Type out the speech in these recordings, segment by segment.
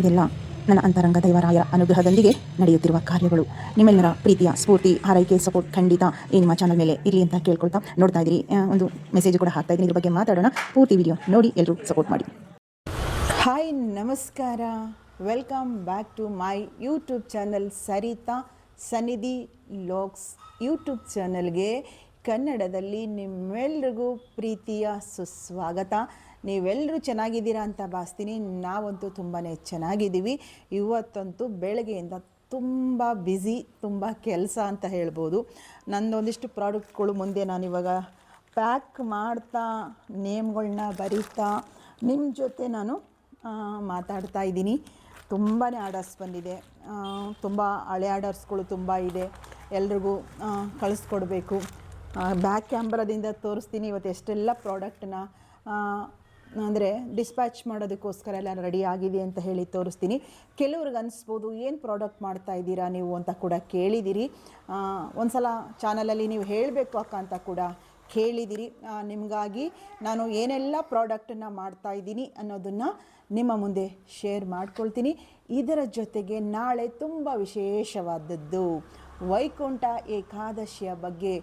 ಇದೆಲ್ಲ ನನ್ನ ಅಂತರಂಗ ದೈವರಾಯ ಅನುಗ್ರಹದೊಂದಿಗೆ ನಡೆಯುತ್ತಿರುವ ಕಾರ್ಯಗಳು. ನಿಮ್ಮೆಲ್ಲರ ಪ್ರೀತಿಯ, ಸ್ಫೂರ್ತಿ, ಹಾರೈಕೆ ಸಪೋರ್ಟ್ ಖಂಡಿತ ಈ ನಿಮ್ಮ ಚಾನಲ್ ಮೇಲೆ ಇರಲಿ ಅಂತ ಕೇಳ್ಕೊಳ್ತಾ ನೋಡ್ತಾ ಇದ್ದೀರಿ. ಒಂದು ಮೆಸೇಜ್ ಕೂಡ ಹಾಕ್ತಾ ಇದ್ದೀನಿ. ಇದ್ರ ಬಗ್ಗೆ ಮಾತಾಡೋಣ. ಪೂರ್ತಿ ವಿಡಿಯೋ ನೋಡಿ ಎಲ್ಲರೂ ಸಪೋರ್ಟ್ ಮಾಡಿ. ಹಾಯ್ ನಮಸ್ಕಾರ. Welcome back to my YouTube channel Sarita Sannidhi looks YouTube ಚಾನಲ್ಗೆ ಕನ್ನಡದಲ್ಲಿ ನಿಮ್ಮೆಲ್ರಿಗೂ ಪ್ರೀತಿಯ ಸುಸ್ವಾಗತ. ನೀವೆಲ್ಲರೂ ಚೆನ್ನಾಗಿದ್ದೀರಾ ಅಂತ ಭಾವಿಸ್ತೀನಿ. ನಾವಂತೂ ತುಂಬಾ ಚೆನ್ನಾಗಿದ್ದೀವಿ. ಇವತ್ತಂತೂ ಬೆಳಗ್ಗೆಯಿಂದ ತುಂಬ ಬ್ಯುಸಿ ತುಂಬ ಕೆಲಸ ಅಂತ ಹೇಳ್ಬೋದು. ನಂದೊಂದಿಷ್ಟು ಪ್ರಾಡಕ್ಟ್ಗಳು ಮುಂದೆ ನಾನಿವಾಗ ಪ್ಯಾಕ್ ಮಾಡ್ತಾ ನೇಮ್ಗಳನ್ನ ಬರೀತಾ ನಿಮ್ಮ ಜೊತೆ ನಾನು ಮಾತಾಡ್ತಾ ಇದ್ದೀನಿ. ತುಂಬಾ ಆರ್ಡರ್ಸ್ ಬಂದಿದೆ. ತುಂಬ ಹಳೆ ಆರ್ಡರ್ಸ್ಗಳು ತುಂಬ ಇದೆ. ಎಲ್ರಿಗೂ ಕಳಿಸ್ಕೊಡ್ಬೇಕು. ಬ್ಯಾಕ್ ಕ್ಯಾಮ್ರಾದಿಂದ ತೋರಿಸ್ತೀನಿ ಇವತ್ತು ಎಷ್ಟೆಲ್ಲ ಪ್ರಾಡಕ್ಟನ್ನ ಅಂದರೆ ಡಿಸ್ಪ್ಯಾಚ್ ಮಾಡೋದಕ್ಕೋಸ್ಕರ ಎಲ್ಲ ರೆಡಿ ಆಗಿದೆ ಅಂತ ಹೇಳಿ ತೋರಿಸ್ತೀನಿ. ಕೆಲವ್ರಿಗೆ ಅನಿಸ್ಬೋದು ಏನು ಪ್ರಾಡಕ್ಟ್ ಮಾಡ್ತಾ ಇದ್ದೀರಾ ನೀವು ಅಂತ ಕೂಡ ಕೇಳಿದ್ದೀರಿ ಒಂದು ಸಲ ಚಾನಲಲ್ಲಿ ನೀವು ಹೇಳಬೇಕು ಅಕ್ಕ ಅಂತ ಕೂಡ ಕೇಳಿದಿರಿ. ಆ, ನಿಮಗಾಗಿ ನಾನು ಏನೆಲ್ಲ ಪ್ರಾಡಕ್ಟನ್ನು ಮಾಡ್ತಾ ಇದ್ದೀನಿ ಅನ್ನೋದನ್ನು ನಿಮ್ಮ ಮುಂದೆ ಶೇರ್ ಮಾಡ್ಕೊಳ್ತೀನಿ. ಇದರ ಜೊತೆಗೆ ನಾಳೆ ತುಂಬ ವಿಶೇಷವಾದದ್ದು ವೈಕುಂಠ ಏಕಾದಶಿಯ ಬಗ್ಗೆ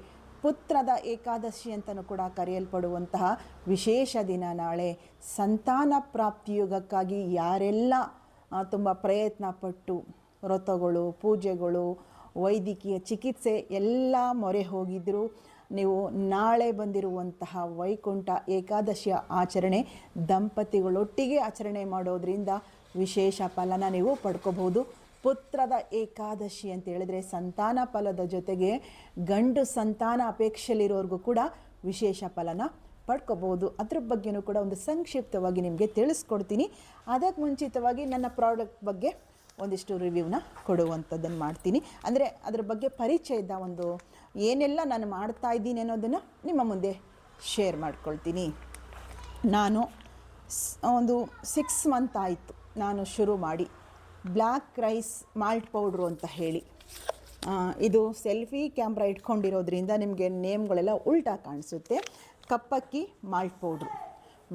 ಪುತ್ರದ ಏಕಾದಶಿ ಅಂತಲೂ ಕೂಡ ಕರೆಯಲ್ಪಡುವಂತಹ ವಿಶೇಷ ದಿನ ನಾಳೆ. ಸಂತಾನ ಪ್ರಾಪ್ತಿಯುಗಕ್ಕಾಗಿ ಯಾರೆಲ್ಲ ತುಂಬ ಪ್ರಯತ್ನ ಪಟ್ಟು ವ್ರತಗಳು, ಪೂಜೆಗಳು, ವೈದ್ಯಕೀಯ ಚಿಕಿತ್ಸೆ ಎಲ್ಲ ಮೊರೆ ಹೋಗಿದ್ದರೂ ನೀವು ನಾಳೆ ಬಂದಿರುವಂತಹ ವೈಕುಂಠ ಏಕಾದಶಿಯ ಆಚರಣೆ ದಂಪತಿಗಳೊಟ್ಟಿಗೆ ಆಚರಣೆ ಮಾಡೋದರಿಂದ ವಿಶೇಷ ಫಲನ ನೀವು ಪಡ್ಕೋಬಹುದು. ಪುತ್ರದ ಏಕಾದಶಿ ಅಂತ ಹೇಳಿದ್ರೆ ಸಂತಾನ ಫಲದ ಜೊತೆಗೆ ಗಂಡು ಸಂತಾನ ಅಪೇಕ್ಷೆಯಲ್ಲಿರೋರ್ಗೂ ಕೂಡ ವಿಶೇಷ ಫಲನ ಪಡ್ಕೋಬಹುದು. ಅದ್ರ ಬಗ್ಗೆನೂ ಕೂಡ ಒಂದು ಸಂಕ್ಷಿಪ್ತವಾಗಿ ನಿಮಗೆ ತಿಳಿಸ್ಕೊಡ್ತೀನಿ. ಅದಕ್ಕೆ ಮುಂಚಿತವಾಗಿ ನನ್ನ ಪ್ರಾಡಕ್ಟ್ ಬಗ್ಗೆ ಒಂದಿಷ್ಟು ರಿವ್ಯೂನ ಕೊಡುವಂಥದ್ದನ್ನು ಮಾಡ್ತೀನಿ. ಅಂದರೆ ಅದ್ರ ಬಗ್ಗೆ ಪರಿಚಯದ ಒಂದು ಏನೆಲ್ಲ ನಾನು ಮಾಡ್ತಾ ಇದ್ದೀನಿ ಅನ್ನೋದನ್ನು ನಿಮ್ಮ ಮುಂದೆ ಶೇರ್ ಮಾಡ್ಕೊಳ್ತೀನಿ. ನಾನು ಒಂದು ಸಿಕ್ಸ್ ಮಂತ್ ಆಯಿತು ನಾನು ಶುರು ಮಾಡಿ. ಬ್ಲ್ಯಾಕ್ ರೈಸ್ ಮಾಲ್ಟ್ ಪೌಡ್ರು ಅಂತ ಹೇಳಿ. ಇದು ಸೆಲ್ಫಿ ಕ್ಯಾಮ್ರಾ ಇಟ್ಕೊಂಡಿರೋದ್ರಿಂದ ನಿಮಗೆ ನೇಮ್ಗಳೆಲ್ಲ ಉಲ್ಟಾ ಕಾಣಿಸುತ್ತೆ. ಕಪ್ಪಕ್ಕಿ malt powder.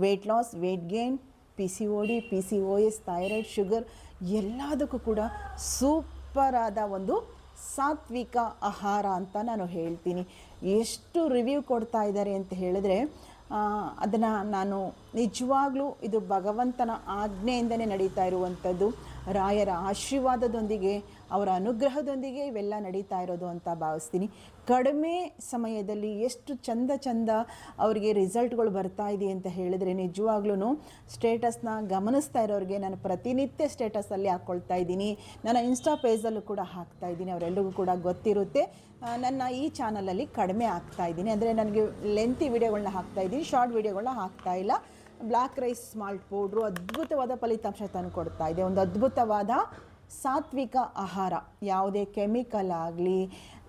Weight loss weight gain P C O D P C O S thyroid sugar ಎಲ್ಲದಕ್ಕೂ ಕೂಡ ಸೂಪರಾದ ಒಂದು ಸಾತ್ವಿಕ ಆಹಾರ ಅಂತ ನಾನು ಹೇಳ್ತೀನಿ. ಎಷ್ಟು ರಿವ್ಯೂ ಕೊಡ್ತಾ ಇದ್ದಾರೆ ಅಂತ ಹೇಳಿದ್ರೆ ಅದನ್ನು ನಾನು ನಿಜವಾಗ್ಲೂ ಇದು ಭಗವಂತನ ಆಜ್ಞೆಯಿಂದನೇ ನಡೀತಾ ಇರುವಂಥದ್ದು. ರಾಯರ ಆಶೀರ್ವಾದದೊಂದಿಗೆ ಅವರ ಅನುಗ್ರಹದೊಂದಿಗೆ ಇವೆಲ್ಲ ನಡೀತಾ ಇರೋದು ಅಂತ ಭಾವಿಸ್ತೀನಿ. ಕಡಿಮೆ ಸಮಯದಲ್ಲಿ ಎಷ್ಟು ಚಂದ ಚಂದ ಅವರಿಗೆ ರಿಸಲ್ಟ್ಗಳು ಬರ್ತಾ ಇದೆ ಅಂತ ಹೇಳಿದ್ರೆ ನಿಜವಾಗ್ಲೂ ಸ್ಟೇಟಸ್ನ ಗಮನಿಸ್ತಾ ಇರೋರಿಗೆ ನಾನು ಪ್ರತಿನಿತ್ಯ ಸ್ಟೇಟಸಲ್ಲಿ ಹಾಕ್ಕೊಳ್ತಾ ಇದ್ದೀನಿ. ನನ್ನ ಇನ್ಸ್ಟಾ ಪೇಜಲ್ಲೂ ಕೂಡ ಹಾಕ್ತಾ ಇದ್ದೀನಿ. ಅವರೆಲ್ಲರಿಗೂ ಕೂಡ ಗೊತ್ತಿರುತ್ತೆ. ನನ್ನ ಈ ಚಾನಲಲ್ಲಿ ಕಡಿಮೆ ಆಗ್ತಾ ಇದ್ದೀನಿ. ಅಂದರೆ ನನಗೆ ಲೆಂತಿ ವಿಡಿಯೋಗಳನ್ನ ಹಾಕ್ತಾ ಇದ್ದೀನಿ. ಶಾರ್ಟ್ ವಿಡಿಯೋಗಳನ್ನ ಹಾಕ್ತಾ ಇಲ್ಲ. ಬ್ಲ್ಯಾಕ್ ರೈಸ್ ಸ್ಮಾಲ್ಟ್ ಪೌಡ್ರು ಅದ್ಭುತವಾದ ಫಲಿತಾಂಶ ತಂದು ಕೊಡ್ತಾ ಇದೆ. ಒಂದು ಅದ್ಭುತವಾದ ಸಾತ್ವಿಕ ಆಹಾರ, ಯಾವುದೇ ಕೆಮಿಕಲ್ ಆಗಲಿ,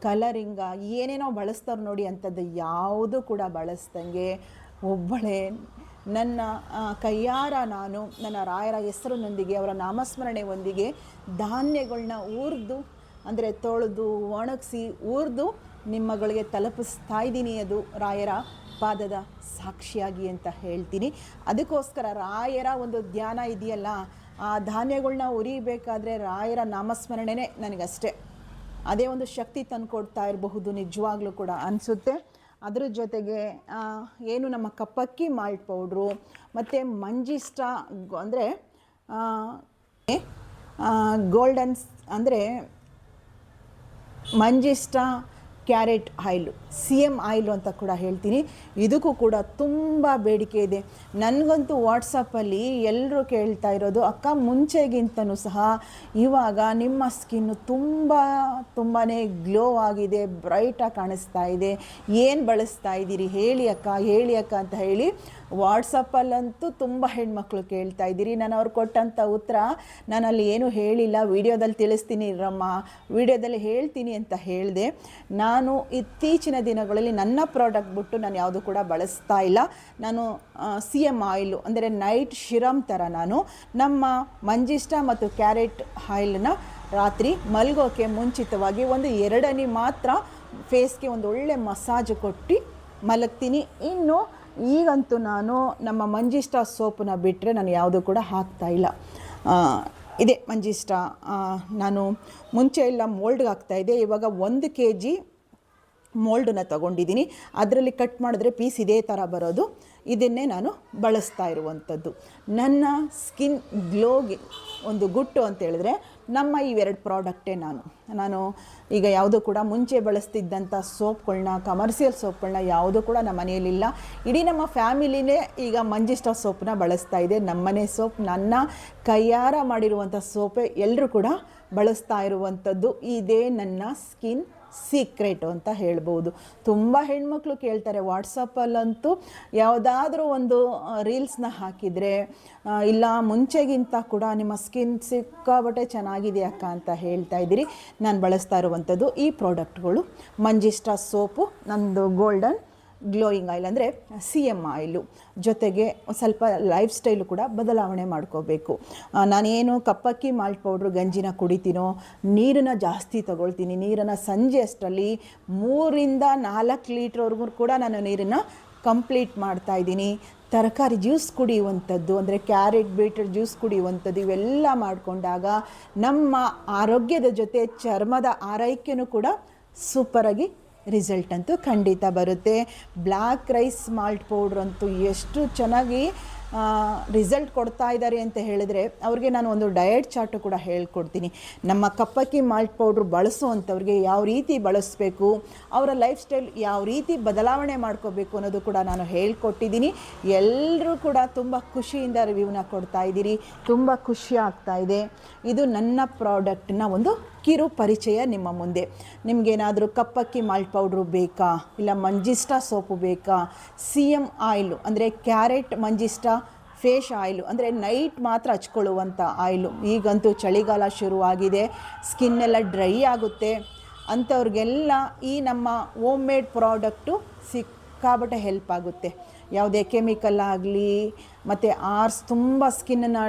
ಕಲರಿಂಗ ಏನೇನೋ ಬಳಸ್ತಾರೆ ನೋಡಿ ಅಂಥದ್ದು ಯಾವುದು ಕೂಡ ಬಳಸ್ದಂಗೆ ಒಬ್ಬಳೇ ನನ್ನ ಕೈಯಾರ ನಾನು, ನನ್ನ ರಾಯರ ಹೆಸರಿನೊಂದಿಗೆ, ಅವರ ನಾಮಸ್ಮರಣೆ ಒಂದಿಗೆ ಧಾನ್ಯಗಳನ್ನ ಊರ್ದು, ಅಂದರೆ ತೊಳೆದು, ಒಣಗಿಸಿ, ಊರ್ದು ನಿಮ್ಮಗಳಿಗೆ ತಲುಪಿಸ್ತಾ ಇದ್ದೀನಿ ಅದು ರಾಯರ ಪಾದದ ಸಾಕ್ಷಿಯಾಗಿ ಅಂತ ಹೇಳ್ತೀನಿ. ಅದಕ್ಕೋಸ್ಕರ ರಾಯರ ಒಂದು ಧ್ಯಾನ ಇದೆಯಲ್ಲ ಆ ಧಾನ್ಯಗಳನ್ನ ಉರಿಬೇಕಾದ್ರೆ ರಾಯರ ನಾಮಸ್ಮರಣೆನೇ ನನಗಷ್ಟೇ. ಅದೇ ಒಂದು ಶಕ್ತಿ ತಂದುಕೊಡ್ತಾ ಇರಬಹುದು ನಿಜವಾಗ್ಲೂ ಕೂಡ ಅನಿಸುತ್ತೆ. ಅದರ ಜೊತೆಗೆ ಏನು ನಮ್ಮ ಕಪ್ಪಕ್ಕಿ ಮಾಲ್ಟ್ ಪೌಡ್ರು, ಮತ್ತು ಮಂಜಿಷ್ಟ ಅಂದರೆ ಗೋಲ್ಡನ್ಸ್, ಅಂದರೆ ಮಂಜಿಷ್ಟ carrot oil C M oil ಅಂತ ಕೂಡ ಹೇಳ್ತೀನಿ. ಇದಕ್ಕೂ ಕೂಡ ತುಂಬ ಬೇಡಿಕೆ ಇದೆ. ನನಗಂತೂ ವಾಟ್ಸಪ್ಪಲ್ಲಿ ಎಲ್ಲರೂ ಕೇಳ್ತಾ ಇರೋದು, ಅಕ್ಕ ಮುಂಚೆಗಿಂತನೂ ಸಹ ಇವಾಗ ನಿಮ್ಮ ಸ್ಕಿನ್ನು ತುಂಬ ತುಂಬಾ ಗ್ಲೋ ಆಗಿದೆ, ಬ್ರೈಟಾಗಿ ಕಾಣಿಸ್ತಾ ಇದೆ. ಏನು ಬಳಸ್ತಾ ಇದ್ದೀರಿ ಹೇಳಿ ಅಕ್ಕ ಹೇಳಿ ಅಕ್ಕ ಅಂತ ಹೇಳಿ ವಾಟ್ಸಪ್ಪಲ್ಲಂತೂ ತುಂಬ ಹೆಣ್ಮಕ್ಳು ಕೇಳ್ತಾ ಇದ್ದೀರಿ. ನಾನು ಅವ್ರು ಕೊಟ್ಟಂಥ ಉತ್ತರ ನಾನಲ್ಲಿ ಏನೂ ಹೇಳಿಲ್ಲ. ವಿಡಿಯೋದಲ್ಲಿ ತಿಳಿಸ್ತೀನಿ ರಮ್ಮ, ವಿಡಿಯೋದಲ್ಲಿ ಹೇಳ್ತೀನಿ ಅಂತ ಹೇಳಿದೆ. ನಾನು ಇತ್ತೀಚಿನ ದಿನಗಳಲ್ಲಿ ನನ್ನ ಪ್ರಾಡಕ್ಟ್ ಬಿಟ್ಟು ನಾನು ಯಾವುದು ಕೂಡ ಬಳಸ್ತಾ ಇಲ್ಲ. ನಾನು ಸಿ ಎಂ ಆಯಿಲು, ಅಂದರೆ ನೈಟ್ ಶಿರಮ್ ಥರ ನಾನು. ನಮ್ಮ ಮಂಜಿಷ್ಟ ಮತ್ತು ಕ್ಯಾರೆಟ್ ಆಯಿಲನ್ನ ರಾತ್ರಿ ಮಲ್ಗೋಕೆ ಮುಂಚಿತವಾಗಿ ಒಂದು ಎರಡನೇ ಮಾತ್ರ ಫೇಸ್ಗೆ ಒಂದು ಒಳ್ಳೆ ಮಸಾಜ್ ಕೊಟ್ಟು ಮಲಗ್ತೀನಿ. ಇನ್ನು ಈಗಂತೂ ನಾನು ನಮ್ಮ ಮಂಜಿಷ್ಟಾ ಸೋಪನ್ನ ಬಿಟ್ಟರೆ ನಾನು ಯಾವುದೂ ಕೂಡ ಹಾಕ್ತಾ ಇಲ್ಲ. ಇದೆ ಮಂಜಿಷ್ಟ ನಾನು ಮುಂಚೆ ಎಲ್ಲ ಮೋಲ್ಡ್ಗೆ ಹಾಕ್ತಾಯಿದ್ದೆ ಇವಾಗ ಒಂದು ಕೆ ಜಿ ಮೋಲ್ಡನ್ನ ತಗೊಂಡಿದ್ದೀನಿ. ಅದರಲ್ಲಿ ಕಟ್ ಮಾಡಿದ್ರೆ ಪೀಸ್ ಇದೇ ಥರ ಬರೋದು. ಇದನ್ನೇ ನಾನು ಬಳಸ್ತಾ ಇರುವಂಥದ್ದು. ನನ್ನ ಸ್ಕಿನ್ ಗ್ಲೋಗೆ ಒಂದು ಗುಟ್ಟು ಅಂತ ಹೇಳಿದ್ರೆ ನಮ್ಮ ಇವೆರಡು ಪ್ರಾಡಕ್ಟೇ ನಾನು. ನಾನು ಈಗ ಯಾವುದು ಕೂಡ ಮುಂಚೆ ಬಳಸ್ತಿದ್ದಂಥ ಸೋಪ್ಗಳನ್ನ ಕಮರ್ಷಿಯಲ್ ಸೋಪ್ಗಳನ್ನ ಯಾವುದೂ ಕೂಡ ನಮ್ಮ ಮನೆಯಲ್ಲಿಲ್ಲ ಇಡೀ ನಮ್ಮ ಫ್ಯಾಮಿಲಿನೇ ಈಗ ಮಂಜಿಷ್ಟ ಸೋಪ್ನ ಬಳಸ್ತಾ ಇದೆ. ನಮ್ಮನೆ ಸೋಪ್, ನನ್ನ ಕೈಯಾರ ಮಾಡಿರುವಂಥ ಸೋಪೇ ಎಲ್ಲರೂ ಕೂಡ ಬಳಸ್ತಾ ಇರುವಂಥದ್ದು. ಇದೇ ನನ್ನ ಸ್ಕಿನ್ ಸೀಕ್ರೆಟು ಅಂತ ಹೇಳ್ಬೋದು. ತುಂಬ ಹೆಣ್ಮಕ್ಳು ಕೇಳ್ತಾರೆ ವಾಟ್ಸಪ್ಪಲ್ಲಂತೂ ಯಾವುದಾದ್ರೂ ಒಂದು ರೀಲ್ಸ್ನ ಹಾಕಿದರೆ ಇಲ್ಲ ಮುಂಚೆಗಿಂತ ಕೂಡ ನಿಮ್ಮ ಸ್ಕಿನ್ ಸಿಕ್ಕಾಬಟ್ಟೆ ಚೆನ್ನಾಗಿದೆ ಅಕ್ಕ ಅಂತ ಹೇಳ್ತಾ ಇದ್ದೀರಿ. ನಾನು ಬಳಸ್ತಾ ಇರುವಂಥದ್ದು ಈ ಪ್ರಾಡಕ್ಟ್ಗಳು ಮಂಜಿಷ್ಟ ಸೋಪು, ನಂದು ಗೋಲ್ಡನ್ ಗ್ಲೋಯಿಂಗ್ ಆಯಿಲ್ ಅಂದರೆ ಸಿ ಎಂ ಆಯಿಲು ಜೊತೆಗೆ ಸ್ವಲ್ಪ ಲೈಫ್ ಸ್ಟೈಲು ಕೂಡ ಬದಲಾವಣೆ ಮಾಡ್ಕೋಬೇಕು. ನಾನೇನು ಕಪ್ಪಕ್ಕಿ ಮಾಲ್ಟ್ ಪೌಡ್ರ್ ಗಂಜಿನ ಕುಡಿತೀನೋ, ನೀರನ್ನು ಜಾಸ್ತಿ ತಗೊಳ್ತೀನಿ, ನೀರನ್ನು ಸಂಜೆ ಅಷ್ಟರಲ್ಲಿ ಮೂರಿಂದ ನಾಲ್ಕು ಲೀಟ್ರ್ವರೆಗೂ ಕೂಡ ನಾನು ನೀರನ್ನು ಕಂಪ್ಲೀಟ್ ಮಾಡ್ತಾ ಇದ್ದೀನಿ. ತರಕಾರಿ ಜ್ಯೂಸ್ ಕುಡಿಯುವಂಥದ್ದು, ಅಂದರೆ ಕ್ಯಾರೆಟ್ ಬೀಟ್ರ್ ಜ್ಯೂಸ್ ಕುಡಿಯುವಂಥದ್ದು ಇವೆಲ್ಲ ಮಾಡಿಕೊಂಡಾಗ ನಮ್ಮ ಆರೋಗ್ಯದ ಜೊತೆ ಚರ್ಮದ ಆರೈಕೆಯೂ ಕೂಡ ಸೂಪರಾಗಿ ರಿಸಲ್ಟ್ ಅಂತೂ ಖಂಡಿತ ಬರುತ್ತೆ. ಬ್ಲ್ಯಾಕ್ ರೈಸ್ ಮಾಲ್ಟ್ ಪೌಡ್ರ್ ಅಂತೂ ಎಷ್ಟು ಚೆನ್ನಾಗಿ ರಿಸಲ್ಟ್ ಕೊಡ್ತಾ ಇದ್ದಾರೆ ಅಂತ ಹೇಳಿದ್ರೆ ಅವ್ರಿಗೆ ನಾನು ಒಂದು ಡಯಟ್ ಚಾರ್ಟು ಕೂಡ ಹೇಳ್ಕೊಡ್ತೀನಿ. ನಮ್ಮ ಕಪ್ಪಕ್ಕಿ ಮಾಲ್ಟ್ ಪೌಡ್ರ್ ಬಳಸುವಂಥವ್ರಿಗೆ ಯಾವ ರೀತಿ ಬಳಸಬೇಕು, ಅವರ ಲೈಫ್ ಸ್ಟೈಲ್ ಯಾವ ರೀತಿ ಬದಲಾವಣೆ ಮಾಡ್ಕೋಬೇಕು ಅನ್ನೋದು ಕೂಡ ನಾನು ಹೇಳ್ಕೊಟ್ಟಿದ್ದೀನಿ. ಎಲ್ಲರೂ ಕೂಡ ತುಂಬ ಖುಷಿಯಿಂದ ರಿವ್ಯೂನ ಕೊಡ್ತಾ ಇದ್ದೀರಿ, ತುಂಬ ಖುಷಿ ಆಗ್ತಾ ಇದೆ. ಇದು ನನ್ನ ಪ್ರಾಡಕ್ಟ್ನ ಒಂದು ಕಿರು ಪರಿಚಯ ನಿಮ್ಮ ಮುಂದೆ. ನಿಮಗೇನಾದರೂ ಕಪ್ಪಕ್ಕಿ ಮಾಲ್ಟ್ ಪೌಡ್ರು ಬೇಕಾ? ಇಲ್ಲ ಮಂಜಿಸ್ಟಾ ಸೋಪು ಬೇಕಾ? ಸಿ ಎಂ ಆಯಿಲು, ಅಂದರೆ ಕ್ಯಾರೆಟ್ ಮಂಜಿಸ್ಟಾ, ಫೇಶ್ ಆಯಿಲು, ಅಂದರೆ ನೈಟ್ ಮಾತ್ರ ಹಚ್ಕೊಳ್ಳುವಂಥ ಆಯಿಲು. ಈಗಂತೂ ಚಳಿಗಾಲ ಶುರುವಾಗಿದೆ, ಸ್ಕಿನ್ನೆಲ್ಲ ಡ್ರೈ ಆಗುತ್ತೆ. ಅಂಥವ್ರಿಗೆಲ್ಲ ಈ ನಮ್ಮ ಓಮ್ ಮೇಡ್ ಪ್ರಾಡಕ್ಟು ಸಿಕ್ಕಾಬಟ್ಟೆ ಹೆಲ್ಪ್ ಆಗುತ್ತೆ. ಯಾವುದೇ ಕೆಮಿಕಲ್ ಆಗಲಿ, ಮತ್ತು ಆರ್ಸ್ ತುಂಬ ಸ್ಕಿನ್ನನ್ನು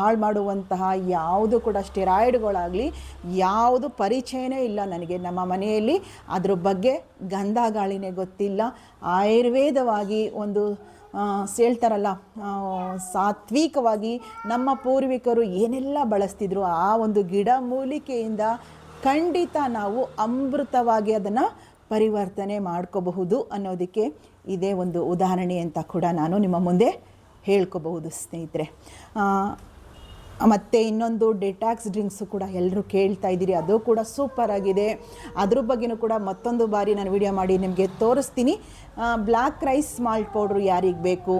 ಹಾಳು ಮಾಡುವಂತಹ ಯಾವುದು ಕೂಡ ಸ್ಟೆರಾಯ್ಡ್ಗಳಾಗಲಿ ಯಾವುದು ಪರಿಚಯನೇ ಇಲ್ಲ ನನಗೆ. ನಮ್ಮ ಮನೆಯಲ್ಲಿ ಅದ್ರ ಬಗ್ಗೆ ಗಂಧ ಗಾಳಿನೇ ಗೊತ್ತಿಲ್ಲ. ಆಯುರ್ವೇದವಾಗಿ ಒಂದು ಹೇಳ್ತಾರಲ್ಲ ಸಾತ್ವಿಕವಾಗಿ ನಮ್ಮ ಪೂರ್ವಿಕರು ಏನೆಲ್ಲ ಬಳಸ್ತಿದ್ರು ಆ ಒಂದು ಗಿಡ ಮೂಲಿಕೆಯಿಂದ ಖಂಡಿತ ನಾವು ಅಮೃತವಾಗಿ ಅದನ್ನು ಪರಿವರ್ತನೆ ಮಾಡ್ಕೋಬಹುದು ಅನ್ನೋದಕ್ಕೆ ಇದೇ ಒಂದು ಉದಾಹರಣೆ ಅಂತ ಕೂಡ ನಾನು ನಿಮ್ಮ ಮುಂದೆ ಹೇಳ್ಕೋಬಹುದು, ಸ್ನೇಹಿತರೆ. ಮತ್ತು ಇನ್ನೊಂದು ಡೆಟಾಕ್ಸ್ ಡ್ರಿಂಕ್ಸು ಕೂಡ ಎಲ್ಲರೂ ಕೇಳ್ತಾ ಇದ್ದೀರಿ, ಅದು ಕೂಡ ಸೂಪರ್ ಆಗಿದೆ. ಅದ್ರ ಬಗ್ಗೆನೂ ಕೂಡ ಮತ್ತೊಂದು ಬಾರಿ ನಾನು ವಿಡಿಯೋ ಮಾಡಿ ನಿಮಗೆ ತೋರಿಸ್ತೀನಿ. ಬ್ಲ್ಯಾಕ್ ರೈಸ್ ಮಾಲ್ಟ್ ಪೌಡ್ರು ಯಾರಿಗೆ ಬೇಕು?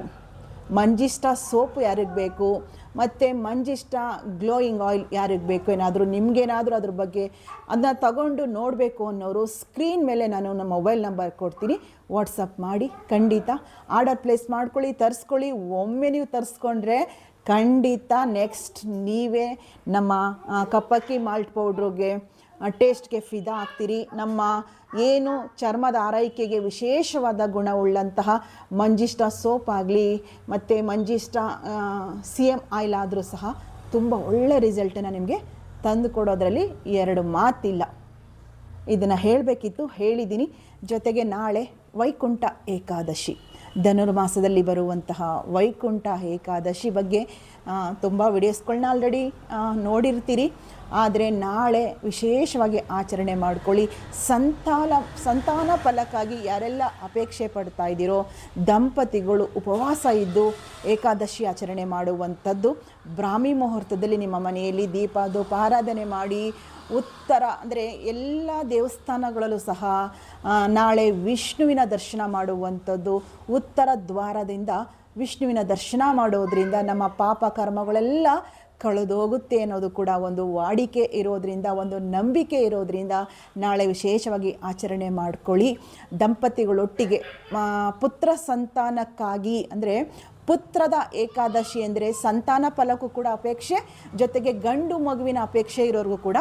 ಮಂಜಿಷ್ಟ ಸೋಪು ಯಾರಿಗೆ ಬೇಕು ಮತ್ತು ಮಂಜಿಷ್ಟ ಗ್ಲೋಯಿಂಗ್ ಆಯಿಲ್ ಯಾರಿಗೆ ಬೇಕು ಏನಾದರೂ ನಿಮಗೇನಾದರೂ ಅದ್ರ ಬಗ್ಗೆ ಅದನ್ನ ತಗೊಂಡು ನೋಡಬೇಕು ಅನ್ನೋರು ಸ್ಕ್ರೀನ್ ಮೇಲೆ ನಾನು ನಮ್ಮ ಮೊಬೈಲ್ ನಂಬರ್ ಕೊಡ್ತೀನಿ. ವಾಟ್ಸಪ್ ಮಾಡಿ, ಖಂಡಿತ. ಆರ್ಡರ್ ಪ್ಲೇಸ್ ಮಾಡ್ಕೊಳ್ಳಿ, ತರಿಸ್ಕೊಳ್ಳಿ. ಒಮ್ಮೆ ನೀವು ತರಿಸ್ಕೊಂಡ್ರೆ ಖಂಡಿತ ನೆಕ್ಸ್ಟ್ ನೀವೇ ನಮ್ಮ ಕಪ್ಪಕ್ಕಿ ಮಾಲ್ಟ್ ಪೌಡ್ರಿಗೆ ಟೇಸ್ಟ್ಗೆ ಫಿದಾ ಆಗ್ತೀರಿ. ನಮ್ಮ ಏನು ಚರ್ಮದ ಆರೈಕೆಗೆ ವಿಶೇಷವಾದ ಗುಣವುಳ್ಳಂತಹ ಮಂಜಿಷ್ಟ ಸೋಪ್ ಆಗಲಿ, ಮತ್ತು ಮಂಜಿಷ್ಟ ಸಿ ಎಂ ಆಯಿಲ್ ಆದರೂ ಸಹ ತುಂಬ ಒಳ್ಳೆ ರಿಸಲ್ಟನ್ನು ನಿಮಗೆ ತಂದು ಕೊಡೋದ್ರಲ್ಲಿ ಎರಡು ಮಾತಿಲ್ಲ. ಇದನ್ನು ಹೇಳಬೇಕಿತ್ತು ಹೇಳಿದ್ದೀನಿ ಜೊತೆಗೆ ನಾಳೆ ವೈಕುಂಠ ಏಕಾದಶಿ. ಧನುರ್ಮಾಸದಲ್ಲಿ ಬರುವಂತಹ ವೈಕುಂಠ ಏಕಾದಶಿ ಬಗ್ಗೆ ತುಂಬ ವಿಡಿಯೋಸ್ಗಳನ್ನ ಆಲ್ರೆಡಿ ನೋಡಿರ್ತೀರಿ. ಆದರೆ ನಾಳೆ ವಿಶೇಷವಾಗಿ ಆಚರಣೆ ಮಾಡ್ಕೊಳ್ಳಿ. ಸಂತಾನ ಸಂತಾನ ಫಲಕ್ಕಾಗಿ ಯಾರೆಲ್ಲ ಅಪೇಕ್ಷೆ ಪಡ್ತಾ ಇದ್ದೀರೋ, ದಂಪತಿಗಳು ಉಪವಾಸ ಇದ್ದು ಏಕಾದಶಿ ಆಚರಣೆ ಮಾಡುವಂಥದ್ದು, ಬ್ರಾಹ್ಮಿ ಮುಹೂರ್ತದಲ್ಲಿ ನಿಮ್ಮ ಮನೆಯಲ್ಲಿ ದೀಪ ಧೂಪ ಆರಾಧನೆ ಮಾಡಿ ಉತ್ತರ, ಅಂದರೆ ಎಲ್ಲ ದೇವಸ್ಥಾನಗಳಲ್ಲೂ ಸಹ ನಾಳೆ ವಿಷ್ಣುವಿನ ದರ್ಶನ ಮಾಡುವಂಥದ್ದು. ಉತ್ತರ ದ್ವಾರದಿಂದ ವಿಷ್ಣುವಿನ ದರ್ಶನ ಮಾಡೋದರಿಂದ ನಮ್ಮ ಪಾಪ ಕರ್ಮಗಳೆಲ್ಲ ಕಳೆದೋಗುತ್ತೆ ಅನ್ನೋದು ಕೂಡ ಒಂದು ವಾಡಿಕೆ ಇರೋದರಿಂದ, ಒಂದು ನಂಬಿಕೆ ಇರೋದರಿಂದ ನಾಳೆ ವಿಶೇಷವಾಗಿ ಆಚರಣೆ ಮಾಡ್ಕೊಳ್ಳಿ. ದಂಪತಿಗಳೊಟ್ಟಿಗೆ ಪುತ್ರ ಸಂತಾನಕ್ಕಾಗಿ, ಅಂದರೆ ಪುತ್ರದ ಏಕಾದಶಿ ಅಂದರೆ ಸಂತಾನ ಫಲಕ್ಕೂ ಕೂಡ ಅಪೇಕ್ಷೆ, ಜೊತೆಗೆ ಗಂಡು ಮಗುವಿನ ಅಪೇಕ್ಷೆ ಇರೋರಿಗೂ ಕೂಡ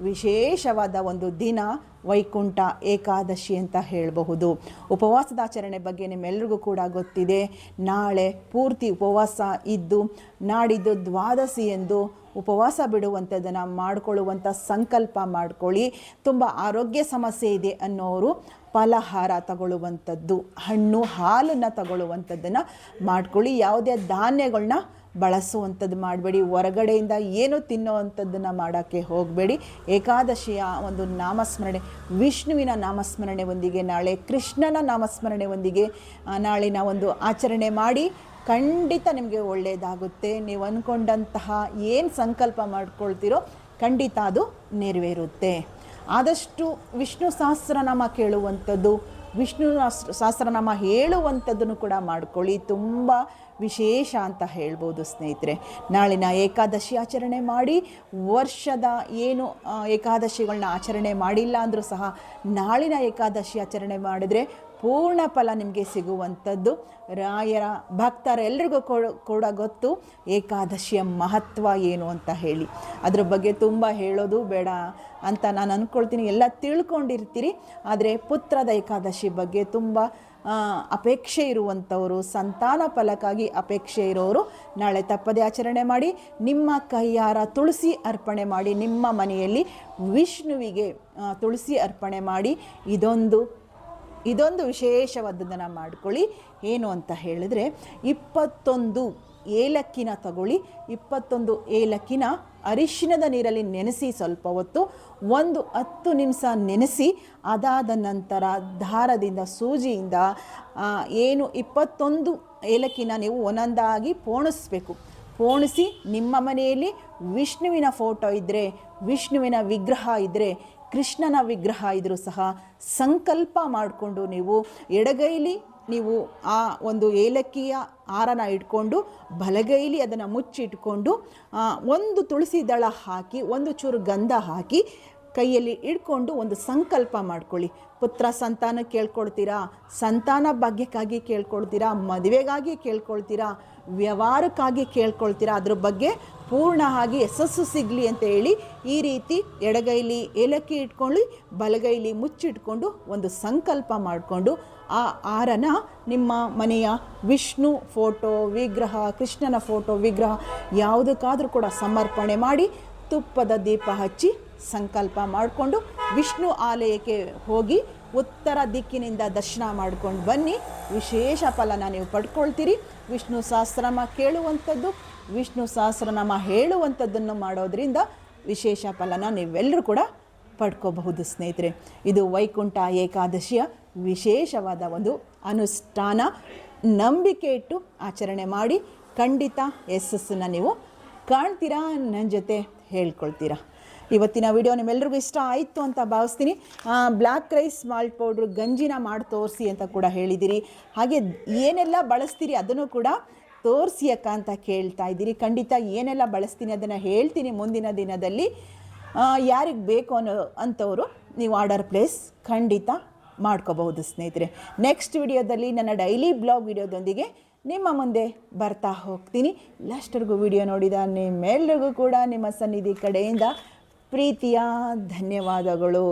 ವಿಶೇಷವಾದ ಒಂದು ದಿನ ವೈಕುಂಠ ಏಕಾದಶಿ ಅಂತ ಹೇಳಬಹುದು. ಉಪವಾಸದ ಆಚರಣೆ ಬಗ್ಗೆ ನಿಮ್ಮೆಲ್ರಿಗೂ ಕೂಡ ಗೊತ್ತಿದೆ. ನಾಳೆ ಪೂರ್ತಿ ಉಪವಾಸ ಇದ್ದು, ನಾಡಿದ್ದು ದ್ವಾದಶಿ ಎಂದು ಉಪವಾಸ ಬಿಡುವಂಥದ್ದನ್ನು ಮಾಡಿಕೊಳ್ಳುವಂಥ ಸಂಕಲ್ಪ ಮಾಡಿಕೊಳ್ಳಿ. ತುಂಬ ಆರೋಗ್ಯ ಸಮಸ್ಯೆ ಇದೆ ಅನ್ನೋರು ಫಲಹಾರ ತಗೊಳ್ಳುವಂಥದ್ದು, ಹಣ್ಣು ಹಾಲನ್ನು ತಗೊಳ್ಳುವಂಥದ್ದನ್ನು ಮಾಡ್ಕೊಳ್ಳಿ. ಯಾವುದೇ ಧಾನ್ಯಗಳನ್ನ ಬಳಸುವಂಥದ್ದು ಮಾಡಬೇಡಿ. ಹೊರಗಡೆಯಿಂದ ಏನು ತಿನ್ನುವಂಥದ್ದನ್ನು ಮಾಡೋಕ್ಕೆ ಹೋಗಬೇಡಿ. ಏಕಾದಶಿಯ ಒಂದು ನಾಮಸ್ಮರಣೆ, ವಿಷ್ಣುವಿನ ನಾಮಸ್ಮರಣೆ ಒಂದಿಗೆ ನಾಳೆ ಕೃಷ್ಣನ ನಾಮಸ್ಮರಣೆ ಒಂದಿಗೆ ನಾಳಿನ ಒಂದು ಆಚರಣೆ ಮಾಡಿ ಖಂಡಿತ ನಿಮಗೆ ಒಳ್ಳೆಯದಾಗುತ್ತೆ ನೀವು ಅಂದ್ಕೊಂಡಂತಹ ಏನು ಸಂಕಲ್ಪ ಮಾಡ್ಕೊಳ್ತೀರೋ ಖಂಡಿತ ಅದು ನೆರವೇರುತ್ತೆ. ಆದಷ್ಟು ವಿಷ್ಣು ಸಹಸ್ರನಾಮ ಕೇಳುವಂಥದ್ದು ವಿಷ್ಣು ಸಹಸ್ರನಾಮ ಹೇಳುವಂಥದ್ದನ್ನು ಕೂಡ ಮಾಡ್ಕೊಳ್ಳಿ. ತುಂಬ ವಿಶೇಷ ಅಂತ ಹೇಳ್ಬೋದು ಸ್ನೇಹಿತರೆ. ನಾಳಿನ ಏಕಾದಶಿ ಆಚರಣೆ ಮಾಡಿ, ವರ್ಷದ ಏನು ಏಕಾದಶಿಗಳನ್ನ ಆಚರಣೆ ಮಾಡಿಲ್ಲ ಅಂದರೂ ಸಹ ನಾಳಿನ ಏಕಾದಶಿ ಆಚರಣೆ ಮಾಡಿದರೆ ಪೂರ್ಣ ಫಲ ನಿಮಗೆ ಸಿಗುವಂಥದ್ದು. ರಾಯರ ಭಕ್ತರೆಲ್ಲರಿಗೂ ಕೂಡ ಗೊತ್ತು, ಏಕಾದಶಿಯ ಮಹತ್ವ ಏನು ಅಂತ ಹೇಳಿ. ಅದ್ರ ಬಗ್ಗೆ ತುಂಬ ಹೇಳೋದು ಬೇಡ ಅಂತ ನಾನು ಅಂದ್ಕೊಳ್ತೀನಿ ಎಲ್ಲ ತಿಳ್ಕೊಂಡಿರ್ತೀರಿ. ಆದರೆ ಪುತ್ರದ ಏಕಾದಶಿ ಬಗ್ಗೆ ತುಂಬ ಅಪೇಕ್ಷೆ ಇರುವಂಥವರು, ಸಂತಾನ ಫಲಕ್ಕಾಗಿ ಅಪೇಕ್ಷೆ ಇರೋರು ನಾಳೆ ತಪ್ಪದೆ ಆಚರಣೆ ಮಾಡಿ, ನಿಮ್ಮ ಕೈಯಾರ ತುಳಸಿ ಅರ್ಪಣೆ ಮಾಡಿ, ನಿಮ್ಮ ಮನೆಯಲ್ಲಿ ವಿಷ್ಣುವಿಗೆ ತುಳಸಿ ಅರ್ಪಣೆ ಮಾಡಿ, ಇದೊಂದು ಇದೊಂದು ವಿಶೇಷವಾದದ್ದನ್ನು ಮಾಡ್ಕೊಳ್ಳಿ. ಏನು ಅಂತ ಹೇಳಿದ್ರೆ, ಇಪ್ಪತ್ತೊಂದು ಏಲಕ್ಕಿನ ತಗೊಳ್ಳಿ. ಇಪ್ಪತ್ತೊಂದು ಏಲಕ್ಕಿನ ಅರಿಶಿನದ ನೀರಲ್ಲಿ ನೆನೆಸಿ ಸ್ವಲ್ಪ ಹೊತ್ತು, ಒಂದು ಹತ್ತು ನಿಮಿಷ ನೆನೆಸಿ, ಅದಾದ ನಂತರ ದಾರದಿಂದ, ಸೂಜಿಯಿಂದ ಏನು ಇಪ್ಪತ್ತೊಂದು ಏಲಕ್ಕಿನ ನೀವು ಒಂದೊಂದಾಗಿ ಪೋಣಿಸ್ಬೇಕು. ಪೋಣಿಸಿ ನಿಮ್ಮ ಮನೆಯಲ್ಲಿ ವಿಷ್ಣುವಿನ ಫೋಟೋ ಇದ್ದರೆ ವಿಷ್ಣುವಿನ ವಿಗ್ರಹ ಇದ್ದರೆ ಕೃಷ್ಣನ ವಿಗ್ರಹ ಇದ್ದರೂ ಸಹ ಸಂಕಲ್ಪ ಮಾಡಿಕೊಂಡು ನೀವು ಎಡಗೈಲಿ ನೀವು ಆ ಒಂದು ಏಲಕ್ಕಿಯ ಆರನ ಇಟ್ಕೊಂಡು ಬಲಗೈಲಿ ಅದನ್ನು ಮುಚ್ಚಿಟ್ಕೊಂಡು ಒಂದು ತುಳಸಿ ದಳ ಹಾಕಿ, ಒಂದು ಚೂರು ಗಂಧ ಹಾಕಿ ಕೈಯಲ್ಲಿ ಇಟ್ಕೊಂಡು ಒಂದು ಸಂಕಲ್ಪ ಮಾಡ್ಕೊಳ್ಳಿ. ಪುತ್ರ ಸಂತಾನ ಕೇಳ್ಕೊಳ್ತೀರಾ? ಸಂತಾನ ಭಾಗ್ಯಕ್ಕಾಗಿ ಕೇಳ್ಕೊಳ್ತೀರಾ? ಮದುವೆಗಾಗಿ ಕೇಳ್ಕೊಳ್ತೀರಾ? ವ್ಯವಹಾರಕ್ಕಾಗಿ ಕೇಳ್ಕೊಳ್ತೀರಾ? ಅದ್ರ ಬಗ್ಗೆ ಪೂರ್ಣ ಆಗಿ ಯಶಸ್ಸು ಸಿಗಲಿ ಅಂತ ಹೇಳಿ ಈ ರೀತಿ ಎಡಗೈಲಿ ಏಲಕ್ಕಿ ಇಟ್ಕೊಳ್ಳಿ, ಬಲಗೈಲಿ ಮುಚ್ಚಿಟ್ಕೊಂಡು ಒಂದು ಸಂಕಲ್ಪ ಮಾಡಿಕೊಂಡು ಆ ಆರನ ನಿಮ್ಮ ಮನೆಯ ವಿಷ್ಣು ಫೋಟೋ, ವಿಗ್ರಹ, ಕೃಷ್ಣನ ಫೋಟೋ, ವಿಗ್ರಹ ಯಾವುದಕ್ಕಾದರೂ ಕೂಡ ಸಮರ್ಪಣೆ ಮಾಡಿ ತುಪ್ಪದ ದೀಪ ಹಚ್ಚಿ ಸಂಕಲ್ಪ ಮಾಡಿಕೊಂಡು ವಿಷ್ಣು ಆಲಯಕ್ಕೆ ಹೋಗಿ ಉತ್ತರ ದಿಕ್ಕಿನಿಂದ ದರ್ಶನ ಮಾಡ್ಕೊಂಡು ಬನ್ನಿ. ವಿಶೇಷ ಫಲನ ನೀವು ಪಡ್ಕೊಳ್ತೀರಿ. ವಿಷ್ಣು ಸಹಸ್ರಮ ಕೇಳುವಂಥದ್ದು ವಿಷ್ಣು ಸಹಸ್ರನಾಮ ಹೇಳುವಂಥದ್ದನ್ನು ಮಾಡೋದ್ರಿಂದ ವಿಶೇಷ ಫಲನ ನೀವೆಲ್ಲರೂ ಕೂಡ ಪಡ್ಕೋಬಹುದು, ಸ್ನೇಹಿತರೆ. ಇದು ವೈಕುಂಠ ಏಕಾದಶಿಯ ವಿಶೇಷವಾದ ಒಂದು ಅನುಷ್ಠಾನ. ನಂಬಿಕೆ ಇಟ್ಟು ಆಚರಣೆ ಮಾಡಿ ಖಂಡಿತ ಯಶಸ್ಸನ್ನು ನೀವು ಕಾಣ್ತೀರಾ ನನ್ನ ಜೊತೆ ಹೇಳ್ಕೊಳ್ತೀರಾ. ಇವತ್ತಿನ ವಿಡಿಯೋ ನಿಮ್ಮೆಲ್ರಿಗೂ ಇಷ್ಟ ಆಯಿತು ಅಂತ ಭಾವಿಸ್ತೀನಿ. ಬ್ಲ್ಯಾಕ್ ರೈಸ್ ಮಾಲ್ಟ್ ಪೌಡ್ರ್ ಗಂಜಿನ ಮಾಡಿ ತೋರಿಸಿ ಅಂತ ಕೂಡ ಹೇಳಿದ್ದೀರಿ ಹಾಗೆ ಏನೆಲ್ಲ ಬಳಸ್ತೀರಿ ಅದನ್ನು ಕೂಡ ತೋರಿಸಿ ಅಕ್ಕ ಅಂತ ಕೇಳ್ತಾ ಇದ್ದೀರಿ. ಖಂಡಿತ ಏನೆಲ್ಲ ಬಳಸ್ತೀನಿ ಅದನ್ನು ಹೇಳ್ತೀನಿ ಮುಂದಿನ ದಿನದಲ್ಲಿ. ಯಾರಿಗೆ ಬೇಕು ಅನ್ನೋ ಅಂಥವರು ನೀವು ಆರ್ಡರ್ ಪ್ಲೇಸ್ ಖಂಡಿತ ಮಾಡ್ಕೋಬಹುದು ಸ್ನೇಹಿತರೆ. ನೆಕ್ಸ್ಟ್ ವಿಡಿಯೋದಲ್ಲಿ ನನ್ನ ಡೈಲಿ ಬ್ಲಾಗ್ ವಿಡಿಯೋದೊಂದಿಗೆ ನಿಮ್ಮ ಮುಂದೆ ಬರ್ತಾ ಹೋಗ್ತೀನಿ. ಲಾಸ್ಟ್ವರೆಗೂ ವಿಡಿಯೋ ನೋಡಿದ ನಿಮ್ಮೆಲ್ಲರಿಗೂ ಕೂಡ ನಿಮ್ಮ ಸನ್ನಿಧಿ ಕಡೆಯಿಂದ ಪ್ರೀತಿಯ ಧನ್ಯವಾದಗಳು.